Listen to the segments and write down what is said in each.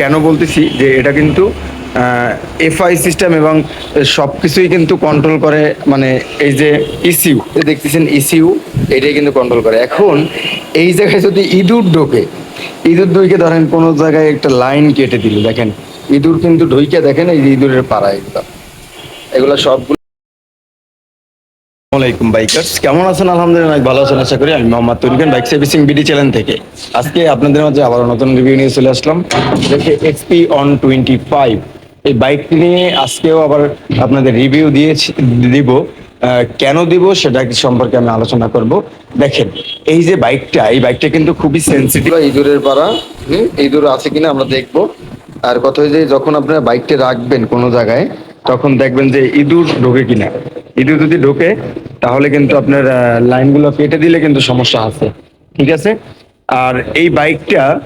কেন বলতেছি যে এটা কিন্তু এফআই সিস্টেম এবং সব কিছুই কিন্তু কন্ট্রোল করে মানে এই যে ইসিউ দেখতেছেন ইসিউ, এটাই কিন্তু কন্ট্রোল করে। এখন এই জায়গায় যদি ইঁদুর ঢোকে, ইঁদুর ঢুকে ধরেন কোনো জায়গায় একটা লাইন কেটে দিল, দেখেন, ইঁদুর কিন্তু ঢুইকে দেখেন এই ইঁদুরের পাড়া এগুলো এগুলো সবগুলো আসসালামাইকুম বাইকার্স। কেমন আছেন? আলহামদুলিল্লাহ ভালো আছেন, আশা করি। আমি Mohammad Tarikan, bike servicing BD channel থেকে। আজকে আপনাদের মাঝে আবার নতুন রিভিউ নিয়ে চলে আসলাম। দেখে এক্সপি অন টোয়েন্টি ফাইভ এই বাইকটি নিয়ে আজকেও আবার আপনাদের রিভিউ দিয়েছি, দিব। কেন দিব সেটা সম্পর্কে আমি আলোচনা করব। দেখেন, এই যে বাইকটা, এই বাইকটা কিন্তু খুবই সেন্সিটিভ ইঁদুরের পাড়া ইঁদুর আছে কিনা আমরা দেখব। আর কথা হচ্ছে যখন আপনারা বাইকটা রাখবেন কোনো জায়গায়, তখন দেখবেন যে ইঁদুর ঢোকে কিনা। ইঁদুর যদি ঢোকে তাহলে কিন্তু আপনার লাইনগুলো কেটে দিলে কিন্তু সমস্যা আছে। ঠিক আছে? আর এই বাইকটা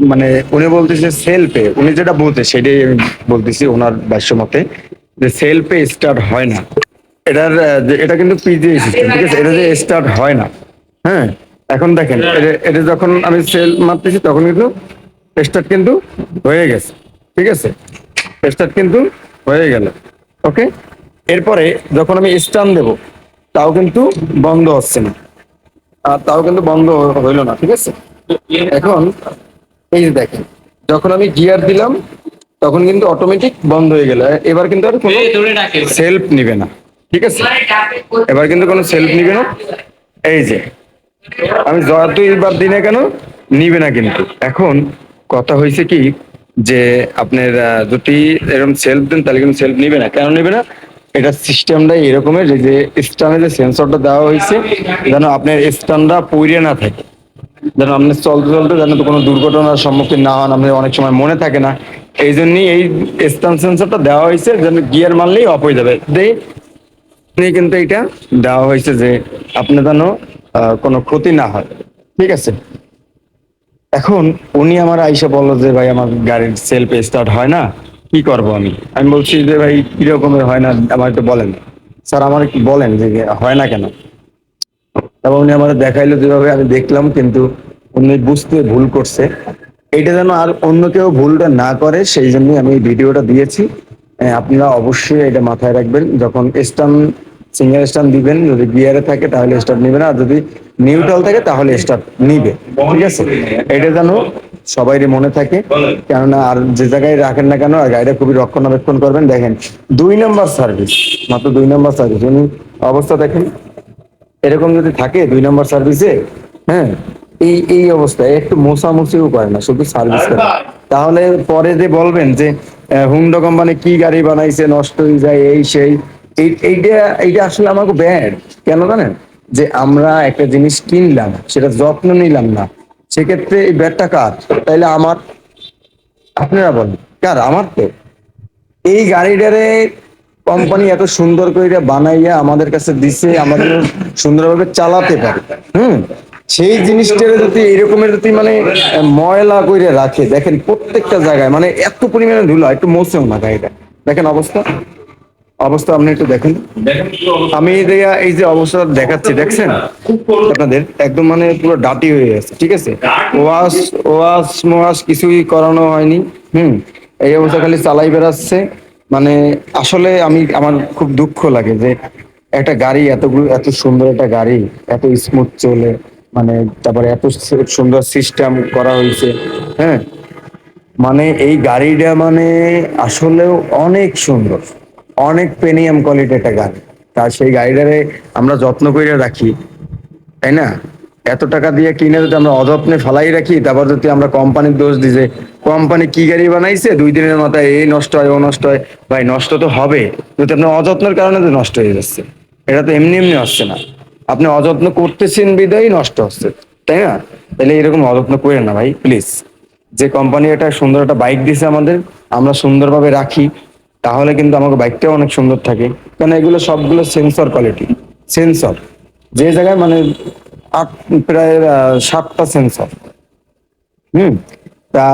মানে উনি বলতেছে সেলফে উনি যেটা বলতে সেটাই আমি বলতেছি ওনার ভাষ্য মতে যে সেলফে স্টার্ট হয় না। এটার এটা কিন্তু পিজি সিস্টেম ঠিক আছে? এটা যে স্টার্ট হয় না। হ্যাঁ? এখন দেখেন এটা- এটা যখন আমি সেল মারতেছি তখন কিন্তু স্টার্ট কিন্তু হয়ে গেছে। ঠিক আছে? স্টার্ট কিন্তু হয়ে গেল। ওকে এরপরে যখন আমি স্টান দেব তাও কিন্তু বন্ধ হচ্ছে না। আর তাও কিন্তু বন্ধ হইল না ঠিক আছে? এখন এই যে দেখেন যখন আমি গিয়ার দিলাম তখন কিন্তু অটোমেটিক বন্ধ হয়ে গেল। এবার কিন্তু আর কোনো সেলফ নিবে না ঠিক আছে? এবার কিন্তু কোনো সেলফ নিবে না। এই যে আমি যতইবার দিনে কেন নিবে না কিন্তু। এখন কথা হয়েছে কি যে আপনার যদি এরকম সেলফ দেন তাহলে কিন্তু সেলফ নিবে না। কেন নিবে না? এটা সিস্টেমটা এরকমের যে- স্টানে যে সেন্সরটা দেওয়া হয়েছে, যেন আপনার স্টানটা পইরে না থাকে। যেন আপনি চলতে চলতে যেন তো কোনো দুর্ঘটনার সম্মুখীন না হন আপনি অনেক সময় মনে থাকে না। এই জন্যই এই স্টান সেন্সরটা দেওয়া হয়েছে, যেন গিয়ার মারলেই অফ হয়ে যাবে। দেই কিন্তু এটা দেওয়া হয়েছে যে আপনি যেন কোনো ক্ষতি না হয়। ঠিক আছে? এখন উনি আমার আইসা বলল যে, ভাই, আমার গাড়ির সেলফ স্টার্ট হয় না। কি করব আমি? আমি বলছি যে, ভাই কি রকমের হয় না? আমার একটু বলেন। স্যার, আমার কি বলেন যে হয় না কেন? এবং উনি আমার দেখাইলো যেভাবে, আমি দেখলাম, কিন্তু উনি বুঝতে ভুল করছে। এটা যেন আর অন্য কেউ ভুলটা না করে, সেই জন্যই আমি এই ভিডিওটা দিয়েছি। আপনারা অবশ্যই এটা মাথায় রাখবেন। যখন স্টান সিঙ্গেল স্টান দিবেন, যদি গিয়ারে থাকে, তাহলে স্টার্ট নিবে না আর যদি নিউট্রাল থাকে, তাহলে স্টার্ট নিবে। ঠিক আছে? এটা যেন সবাইরই মনে থাকে। কেননা আর যে জায়গায় রাখেন না কেন আর গাড়িটা খুবই রক্ষণাবেক্ষণ করবেন। দেখেন দুই নম্বর সার্ভিস মাত্র দুই নম্বর সার্ভিস। উনি অবস্থা দেখেন এরকম যদি থাকে দুই নম্বর সার্ভিসে হ্যাঁ এই এই অবস্থায় একটু মোছামুছিও করে না শুধু সার্ভিস করে। তাহলে পরে যে বলবেন যে হুন্ডা কোম্পানি কি গাড়ি বানাইছে নষ্ট হয়ে যায় এই সেই এই- এইটা এইটা আসলে আমাকে ব্যাড কেন জানেন? যে আমরা একটা জিনিস কিনলাম সেটা যত্ন নিলাম না। সেক্ষেত্রে এই ব্যাডটা কার? তাইলে আমার, আপনারা বলেন, কার? আমার তো। এই গাড়িটারে কোম্পানি এত সুন্দর করে বানাইয়া আমাদের কাছে দিছে আমাদের সুন্দরভাবে চালাতে পারে। হুম? সেই জিনিসটারে যদি এরকমের যদি মানে ময়লা করে রাখে, দেখেন প্রত্যেকটা জায়গায় মানে এত পরিমাণে ধুলা, একটু মোছেও না গাড়িটা। দেখেন অবস্থা। অবস্থা আপনি একটু দেখেন। আমি এই যে- অবস্থা দেখাচ্ছি, দেখছেন? আপনাদের একদম মানে পুরো ডাটি হয়ে গেছে, ঠিক আছে? ওয়াশ ওয়াশ, মোয়াশ কিছুই করানো হয়নি, হুম? এই অবস্থা খালি চালাই বেড়াচ্ছে। মানে আসলে আমি আমার খুব দুঃখ লাগে যে একটা গাড়ি এতগুলো এত সুন্দর একটা গাড়ি, এত স্মুথ চলে মানে তারপরে এত সুন্দর সিস্টেম করা হয়েছে হ্যাঁ? মানে এই গাড়িটা মানে আসলেও অনেক সুন্দর। অনেক প্রিমিয়াম কোয়ালিটি একটা গাড়ি তা সেই গাড়িটারে আমরা যত্ন করে রাখি, তাই না? এত টাকা দিয়ে কিনে যদি আমরা অযত্নে ফেলাই রাখি, তারপর যদি আমরা কোম্পানির দোষ দিই যে কোম্পানি কি গাড়ি বানাইছে, দুই দিনের মাথায় এই নষ্ট হয়, ও নষ্ট হয়, ভাই নষ্ট তো হবে যদি আপনার অযত্নের কারণে তো নষ্ট হয়ে যাচ্ছে। এটা তো এমনি এমনি হচ্ছে না। আপনি অযত্ন করতেছেন, বিদায়ই নষ্ট হচ্ছে, তাই না? তাহলে এরকম অযত্ন করেন না ভাই প্লিজ যে কোম্পানি একটা সুন্দর একটা বাইক দিছে আমাদের, আমরা সুন্দরভাবে রাখি তাহলে কিন্তু আমাকে বাইকটাও অনেক সুন্দর থাকে। কারণ এগুলো সবগুলো সেন্সর কোয়ালিটি সেন্সর যে জায়গায় মানে আট, প্রায় সাতটা সেন্সর হুম? তা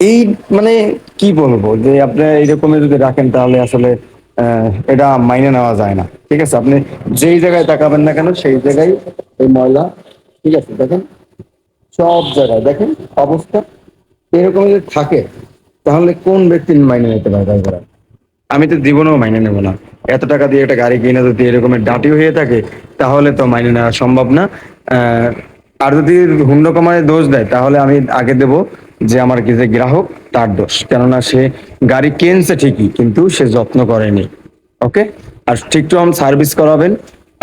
এই মানে কি বলব যে আপনি এইরকমের যদি রাখেন তাহলে আসলে এটা মাইনে নেওয়া যায় না। ঠিক আছে? আপনি যেই জায়গায় তাকাবেন না কেন, সেই জায়গায় এই ময়লা, ঠিক আছে? দেখেন? সব জায়গায় দেখেন অবস্থা। এরকম যদি থাকে তাহলে কোন ব্যক্তি মাইনে নিতে পারে আমি তো জীবনেও মাইনে নেব না। এত টাকা দিয়ে একটা গাড়ি কিনে যদি এরকমের ডাটি হয়ে থাকে, তাহলে তো মাইনে নেওয়া সম্ভব না। আর যদি হুন্ড কমায় দোষ দেয়, তাহলে আমি আগে দেব যে আমার যে গ্রাহক, তার দোষ। কেননা সে গাড়ি কিনছে ঠিকই, কিন্তু সে যত্ন করেনি। ওকে? আর ঠিক টু সার্ভিস করাবেন।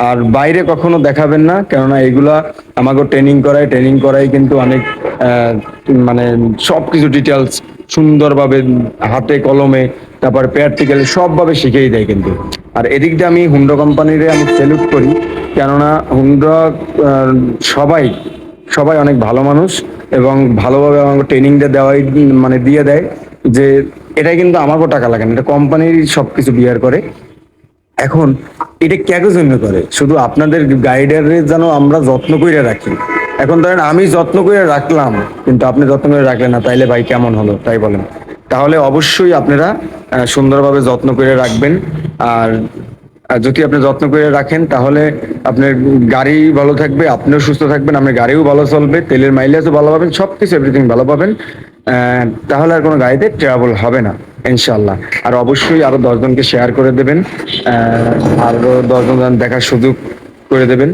আর বাইরে কখনো দেখাবেন না, কেননা এগুলা আমাকে ট্রেনিং করায়। ট্রেনিং করাই কিন্তু অনেক মানে সব কিছু ডিটেলস সুন্দরভাবে হাতে, কলমে, তারপর প্র্যাকটিক্যালি সবভাবে শিখেই দেয় কিন্তু। আর এদিক দিয়ে আমি হুন্ডা কোম্পানিরে আমি সেলুট করি, কেননা হুন্ডা সবাই সবাই অনেক ভালো মানুষ এবং ভালোভাবে আমাকে ট্রেনিংটা দেওয়াই মানে দিয়ে দেয় যে এটা কিন্তু আমাকেও টাকা লাগে না। এটা কোম্পানির সবকিছু বিয়ার করে। এখন এটা কেন জন্য করে? শুধু আপনাদের গাইডারের যেন আমরা যত্ন করে রাখি। এখন ধরেন আমি যত্ন করে রাখলাম কিন্তু আপনি যত্ন করে রাখলেন না তাইলে ভাই কেমন হলো? তাই বলেন। তাহলে অবশ্যই আপনারা সুন্দরভাবে যত্ন করে রাখবেন। আর যদি আপনি যত্ন করে রাখেন তাহলে আপনার গাড়ি ভালো থাকবে আপনিও সুস্থ থাকবেন আপনার গাড়িও ভালো চলবে তেলের মাইলেজও ভালো পাবেন সব কিছু এভরিথিং ভালো পাবেন। তাহলে আর কোনো গাড়িতে ট্রাভেল হবে না ইনশাল্লাহ আর অবশ্যই আরও দশজনকে শেয়ার করে দেবেন আহ, আরও দশজন দেখার সুযোগ করে দেবেন।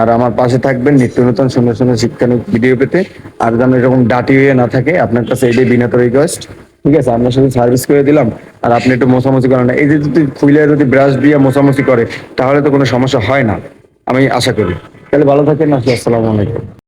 আর আমার পাশে থাকবেন নিত্য নতুন সুন্দর সুন্দর শিক্ষানুক ভিডিও পেতে। আর যেন এরকম ডাটি হয়ে না থাকে, আপনার কাছে এটাই বিনত রিকোয়েস্ট ঠিক আছে, আপনার সাথে সার্ভিস করে দিলাম। আর আপনি একটু মোছামুছি করেন না। এই যে যদি ফুইলে যদি ব্রাশ দিয়ে মোছামুছি করে, তাহলে তো কোনো সমস্যা হয় না। আমি আশা করি। তাহলে ভালো থাকেন, আসসালামু আলাইকুম।